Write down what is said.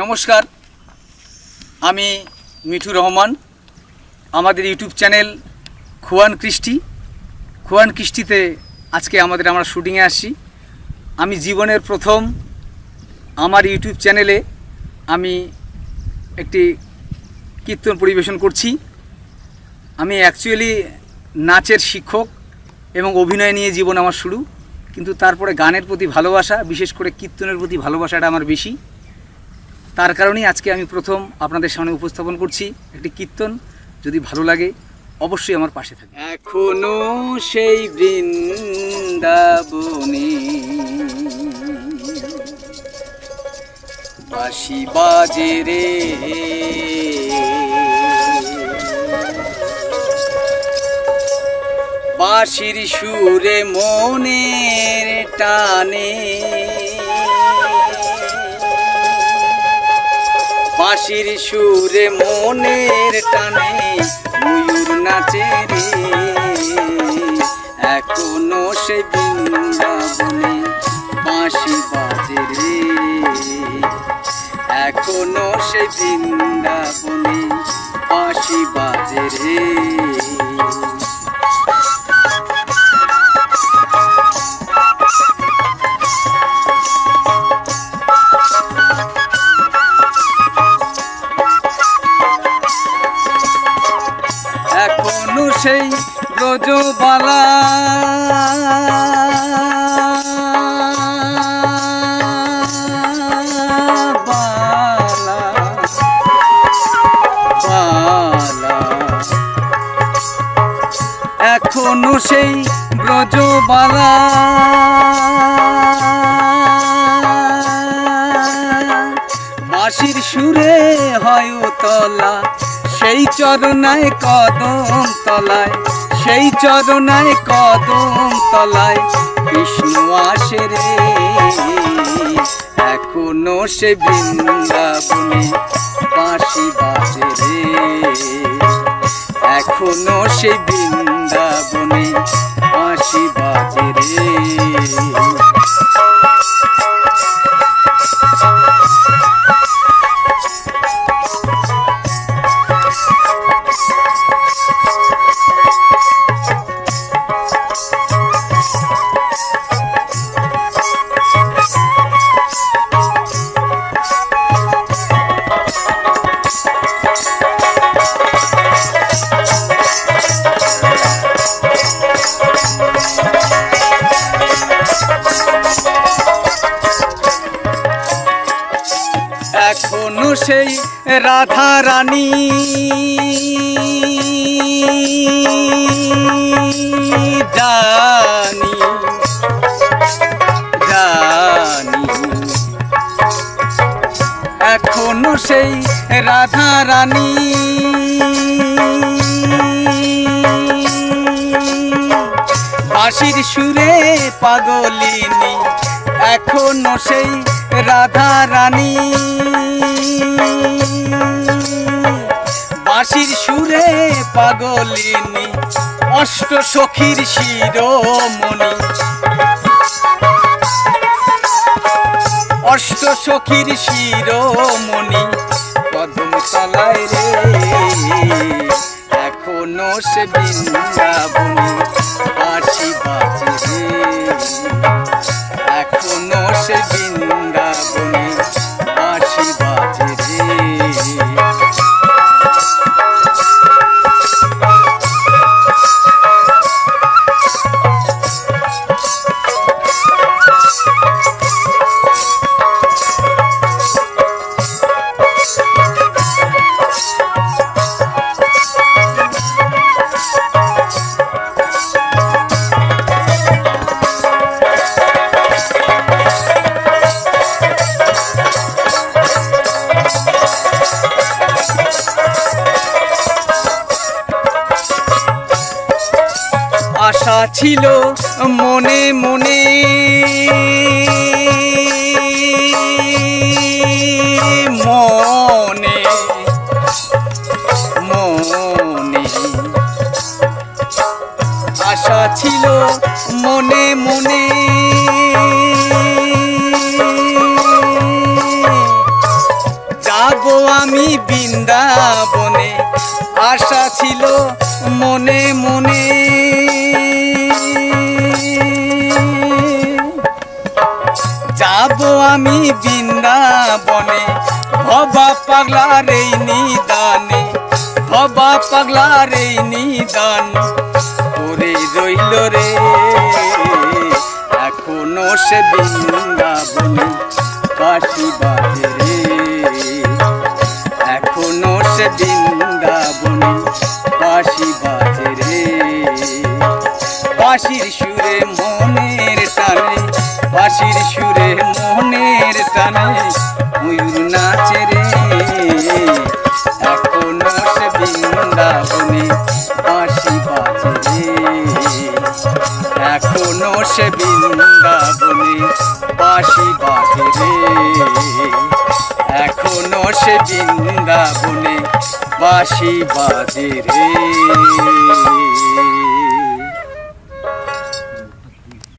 নমস্কার। আমি মিঠু রহমান। আমাদের YouTube channel Juan Krishti. Juan কৃষ্টিতে আজকে আমাদের আমরা শুটিংয়ে আসছি আমি জীবনের প্রথম আমার ইউটিউব চ্যানেলে আমি একটি কীর্তন পরিবেশন করছি। আমি অ্যাকচুয়ালি নাচের শিক্ষক এবং অভিনয় নিয়ে জীবন আমার শুরু। কিন্তু তারপরে গানের প্রতি ভালোবাসা, বিশেষ করে কীর্তনের প্রতি ভালোবাসাটা আমার বেশি। তার কারণেই আজকে আমি প্রথম আপনাদের সামনে উপস্থাপন করছি একটি কীর্তন। যদি ভালো লাগে, অবশ্যই আমার পাশে থাকে এখনও সেই বৃন্দাবনে বাঁশি বাজে রে। বাঁশির সুরে মনের টানে বাঁশির সুরে মনের টানে ময়ূর নাচে রে। এখনও সে বৃন্দাবনে বাঁশি বাজে রে। এখনও সে বৃন্দাবনে বাঁশি বাজে রে। সেই ব্রজবালা বালা, বালা। এখনও সেই ব্রজবালা বাঁশির সুরে হয় তলা সেই চরণায় কদম তলায়, সেই চরণায় কদম তলায় কৃষ্ণ আসে রে। এখনও সে বৃন্দাবনে বাঁশি বাজে রে। এখনও সে বৃন্দাবনে বাঁশি বাজে রে। রাধা রানী। জানি জানি এখনও সেই রাধা রানী। বাঁশির সুরে পাগলিনী, এখনও সেই রাধা রানী। বাঁশির সুরে পাগলিনী, অষ্ট সখীর শিরোমণি। অষ্ট সখীর শিরোমণি, কদম তলায় রে। এখনও সে বৃন্দাবনী বাঁশি বাজে এখনও সে বৃন্দাবনী আশা ছিল মনে মনে। মনে মনে। আশা ছিল মনে মনে। আমি বৃন্দাবনে। আশা ছিল মনে মনে। যাব আমি বৃন্দাবনে, ভবা পাগলার এই নিদানে, ভবা পাগলার এই নিদান। করে রইল রে, এখনও সে বৃন্দাবনে। বৃন্দাবনে বাসি বাজে রে। বাঁশির সুরে মনের টানে, বাঁশির সুরে মনের টানে ময়ূর নাচে রে। এখনও বৃন্দাবনে বাঁশি বাজে রে। এখনও সে বৃন্দাবনে বাঁশি বাজে রে। এখনও সে বৃন্দাবনে বাঁশি বাজে রে।